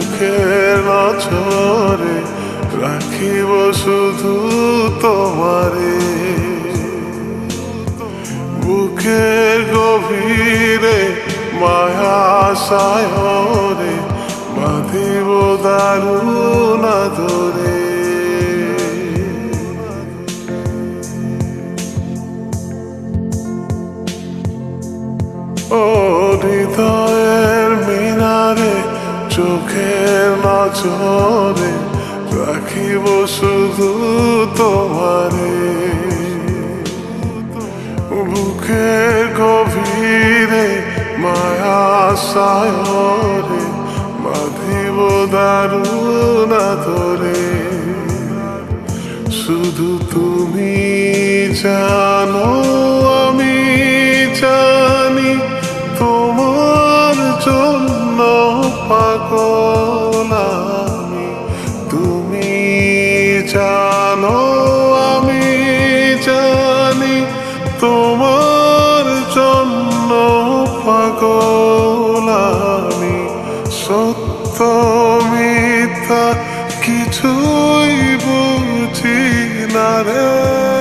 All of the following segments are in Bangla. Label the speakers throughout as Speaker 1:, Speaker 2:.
Speaker 1: চোখের নছরে রাখিব শুধু তোমারে। বুকের গভীরে মায়া সায়রে বাঁধিব দারুণ ধরে মিনারে চোখের নজরে রাখিব শুধু তোমারে। বুকের গভীরে মায়া সায়রে বাঁধিব দারুণ ধরে শুধু তুমি জানো, আমি জানি তোমার জন্য পাগল আমি তুমি জানো আমি জানি তোমার জন্য পাগল সত্য মিথ্যা কিছুই বুঝি না রে।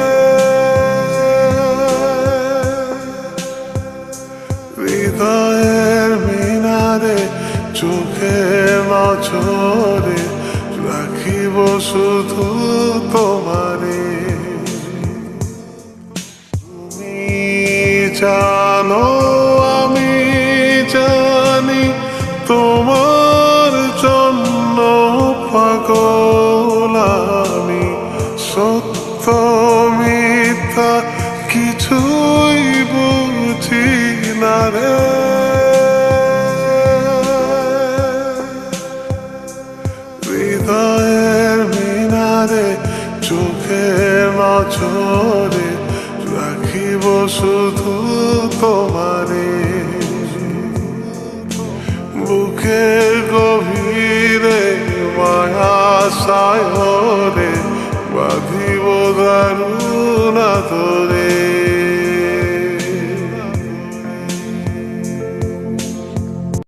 Speaker 1: শুধু তোমারে। তুমি জানো আমি জানি তোমার জন্য পাগল আমি। সত্য, মিথ্যা কিছুই বুঝি না রে। মিনারে চোখে নজরে রাখিব শুধু তোমারে। বুকে গভীরে